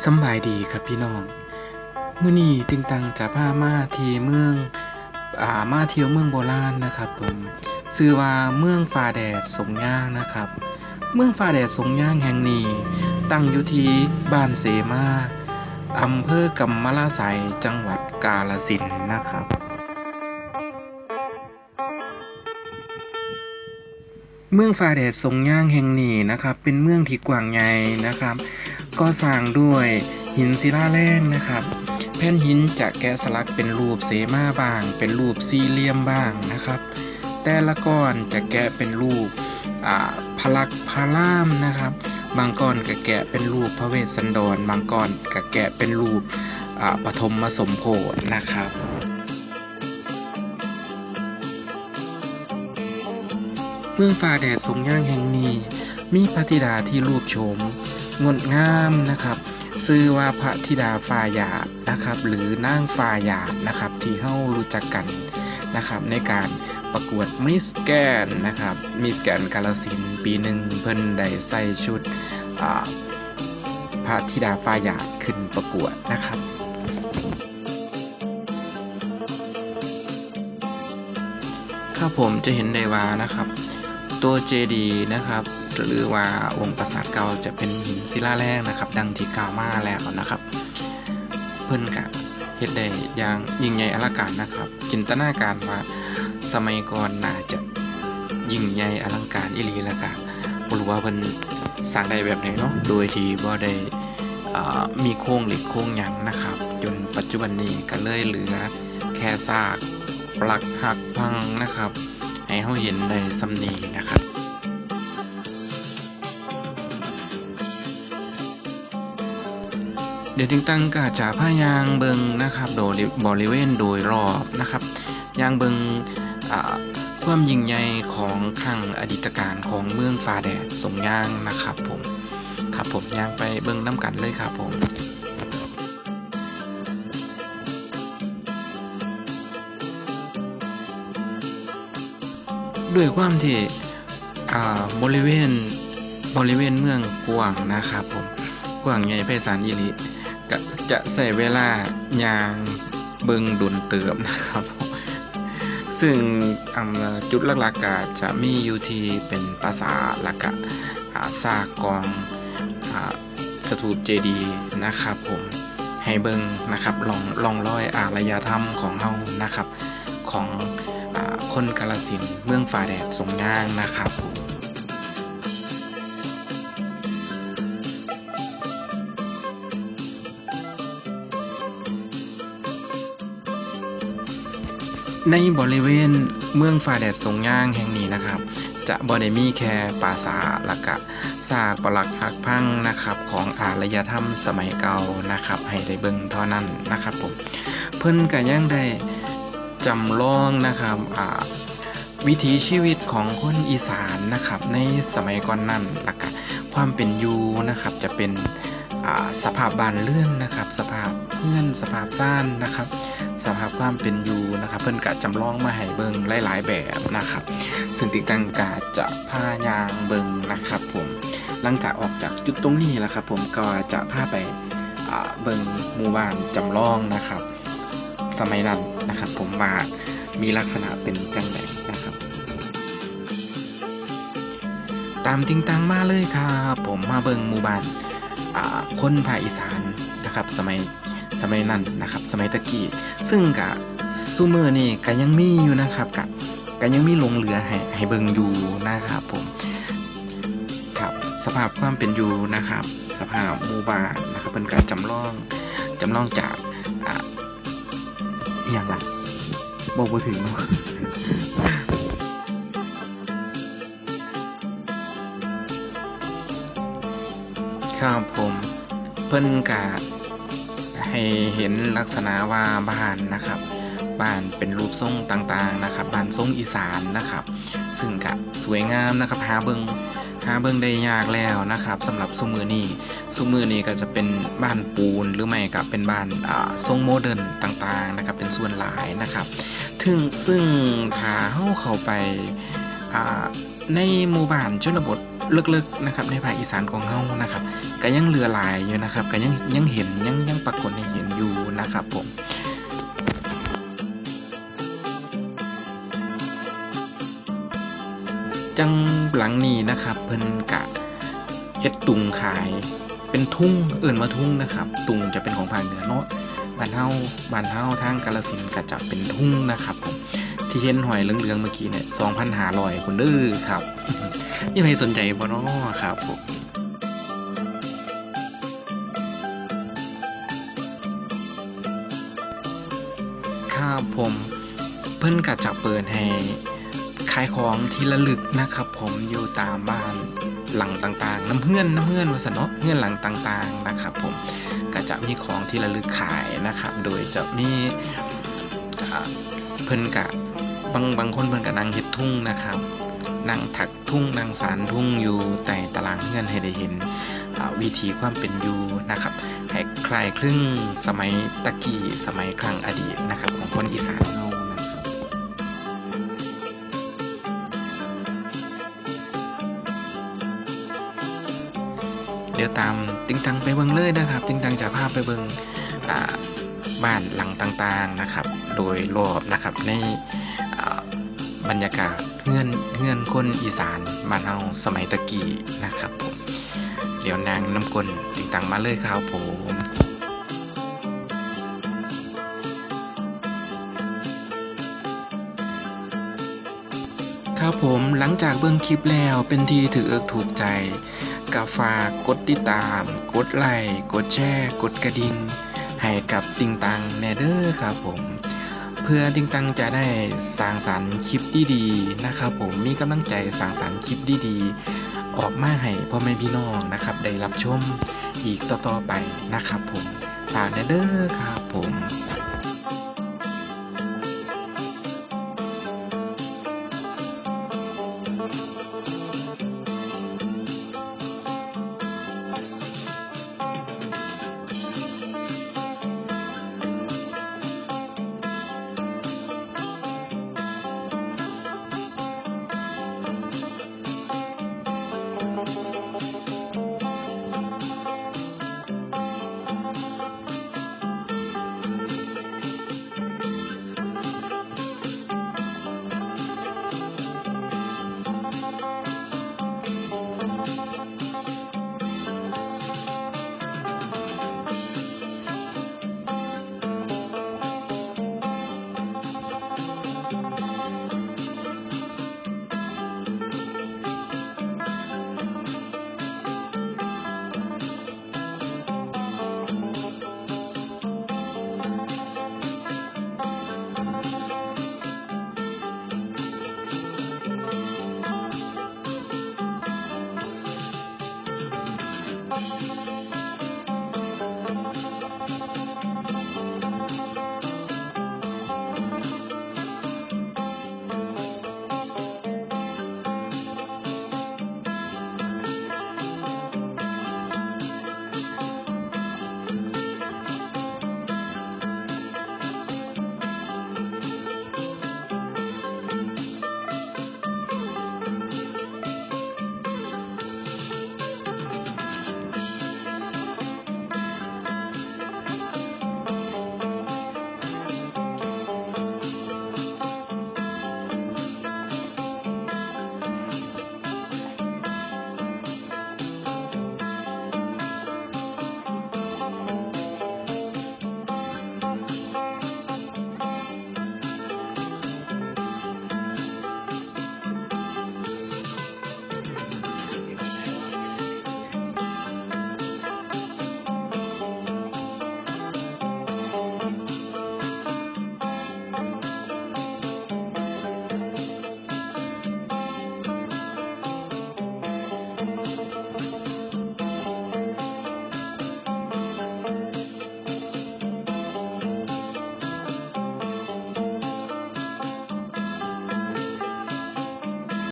สบายดีครับพี่น้องมื้อนี้ติงตังจะพามาที่เมืองอ่ามาเที่ยวเมืองโบราณนะครับผมชื่อว่าเมืองฟ้าแดดสงย่างนะครับ เมืองฟ้าแดดสงย่างแห่งนี้ ตั้งอยู่ที่บ้านเสมาอำเภอกำมะลาไสยจังหวัดกาฬสินนะครับ เมืองฟ้าแดดทรงย่างแห่งนี้นะครับ เป็นเมืองที่กว้างใหญ่นะครับ ก็สร้างด้วยหินศิลาแรงนะครับ แผ่นหินจะแกะสลักเป็นรูปเสมาบ้าง เป็นรูปสี่เหลี่ยมบ้างนะครับ แต่ละก้อนจะแกะเป็นรูปอ่าพลักษ์พระล่ามนะครับ บางก้อนก็แกะเป็นรูปพระเวสสันดร บางก้อนก็แกะเป็นรูปปฐมมสมโพธินะครับ เมืองฟ้าแดดสงย่างแห่งนี้ มีพระธิดาที่รูปโฉมงดงามนะครับชื่อว่าพระธิดาฟ้าหยาดนะครับ หรือนางฟ้าหยาดนะครับ ที่เฮารู้จักกันนะครับ ในการประกวดมิสแกนนะครับมิสแกนกาลสินปีหนึ่งเพิ่นได้ใส่ชุดพระธิดาฟ้าหยาดขึ้นประกวดนะครับครับผมจะเห็นได้ว่านะครับ ตัวเจดีนะครับหรือว่าองค์ปราสาทเก่าจะเป็นหินศิลาแรงนะครับ ดังที่กล่าวมาแล้วนะครับ เพิ่นกะเฮ็ดได้อย่างยิ่งใหญ่อลังการนะครับ จินตนาการว่าสมัยก่อนน่าจะยิ่งใหญ่อลังการอีหลีล้วก็บ่รู้ว่าเพิ่นสร้างได้แบบไหนเนาะโดยที่บ่ได้มีโครงเหล็กโครงหยังนะครับ จนปัจจุบันนี้ก็เลยเหลือแค่ซากปลักหักพังนะครับ ให้เฮาเห็นได้สำนีนะครับเดี๋ยวติงตังก็จะพายางเบิงนะครับ โดยบริเวณโดยรอบนะครับยางเบิงความยิ่งใหญ่ของครั้งอดีตการของเมืองฟ้าแดดสงย่างนะครับผมครับผมย่างไปเบิงน้ำกันเลยครับผม ด้วยความที่บริเวณบริเวณเมืองกวางนะครับผมกวางใหญ่ไพศาลอีหลีก็จะใส่เวลายางเบิงดุนเติมนะครับผมซึ่งจุดหลักๆก็จะมีอยู่ที่เป็นภาษาละกะซากกองอสถูปเจดีนะครับผมให้เบิงนะครับลองลองร้อยอารยธรรมของเฮานะครับของ คนกาลสินเมืองฝ่าแดดสงย่างนะครับในบริเวณเมืองฝ่าแดดสงย่างแห่งนี้นะครับ จะบ่ได้มีแค่ปราสาทละกะซากปรักหักพังนะครับของอารยธรรมสมัยเก่านะครับ ให้ได้เบิ่งเท่านั้นนะครับผมเพิ่นก็ยังได้ จำลองนะครับวิถีชีวิตของคนอีสานนะครับ ในสมัยก่อนนั้นล้วก็ความเป็นอยู่นะครับจะเป็นสภาพบ้านเรือนนะครับ สภาพเพื่อนสภาพซ่านนะครับ สภาพความเป็นอยู่นะครับ เพิ่อนกะจำลองมาให้เบิงหลาย ๆ แบบนะครับ ซึ่งติดตังกาจะพายางเบิงนะครับ ผมหลังจากออกจากจุดตรงนี้แล้วครับ ผมก็จะพาไปเบิงหมู่บ้านจำลองนะครับ สมัยนั้นนะครับ ผมว่ามีลักษณะเป็นจังไดนะครับ ตามติงตังมาเลยครับผมมาเบิงหมู่บ้านอ่าคนภาคอีสานนะครับ สมัยสมัยนั้นนะครับ สมัยตะกี้ซึ่งกะซูเมอร์นี่ก็ยังมีอยู่นะครับกะก็ยังมีหลงเหลือให้ให้เบิงอยู่นะครับผมครับสภาพความเป็นอยู่นะครับ สภาพหมู่บ้านนะครับเป็นการจำลองจำลองจาก อย่างไรบอกมาถึงเนาะครับผมเพิ่นกะให้เห็นลักษณะว่าบ้านนะครับ บ้านเป็นรูปทรงต่างๆนะครับ บ้านทรงอีสานนะครับ ซึ่งกะสวยงามนะครับหาเบิง หาเบิงได้ยากแล้วนะครับสำหรับซุมือนี้ซุมือนี้ก็จะเป็นบ้านปูนหรือไม่ก็เป็นบ้านทรงโมเดิร์นต่างๆนะครับเป็นส่วนหลายนะครับถึงซึ่งถ้าเข้าเข้าไปในหมู่บ้านชนบทเลิกๆนะครับในภาคอีสานของเฮานะครับก็ยังเหลือหลายอยู่นะครับก็ยังยังเห็นยังยังปรากฏให้เห็นอยู่นะครับผม จังหลังนี้นะครับ เพิ่นกะเฮ็ดตุงขาย เป็นทุ่งเอื่นมาทุ่งนะครับ ตุงจะเป็นของภาคเหนือเนาะบ้านเฮาบ้านเฮาทางกาฬสินก็จะเป็นทุ่งนะครับผมที่เห็นหอยเหลืองๆเมื่อกี้เนี่ย2,500คนเด้อครับมีใครสนใจบ่เนาะครับผมครับผมเพิ่นก็จะเปิดให้ ขายของที่ระลึกนะครับ ผมอยู่ตามบ้านหลังต่างๆ น้ำเพื่อนน้ำเพื่อนวาสนเนาะเพื่อนหลังต่างๆนะครับ ผมก็จะมีของที่ระลึกขายนะครับ โดยจะมีเพิ่นกะบางบางคนเพิ่นกะนั่งเฮ็ดทุ่งนะครับนั่งถักทุ่งนั่งสารทุ่งอยู่แต่ตารางเพื่อนให้ได้เห็นวิถีความเป็นอยู่นะครับให้คลายคลึงสมัยตะกี้สมัยครั้งอดีตนะครับ ของคนอีสานเฮา ดี๋ยวตามติงตังไปเบิงเลยนะครับ ติงตังจะพาไปเบิงบ้านหลังต่างๆนะครับ โดยรอบนะครับในบรรยากาศเพื่อนเพื่อนคนอีสานมาเอาสมัยตะกี้นะครับผมเดี๋ยวนางน้ำกลติงตังมาเลยครับผม ครับผมหลังจากเบิ่งคลิปแล้วเป็นทีถือเอิกถูกใจกับฝากกดติดตาม กดไลค์กดแชร์กดกระดิ่งให้กับติงตังแนเดอร์ครับผม เพื่อติงตังจะได้สร้างสรรค์คลิปดีๆนะครับผมมีกำลังใจสร้างสรรค์คลิปดีๆ ออกมาให้พ่อแม่พี่น้องนะครับ ได้รับชมอีกต่อๆไปนะครับผมฝากแนเดอร์ครับผม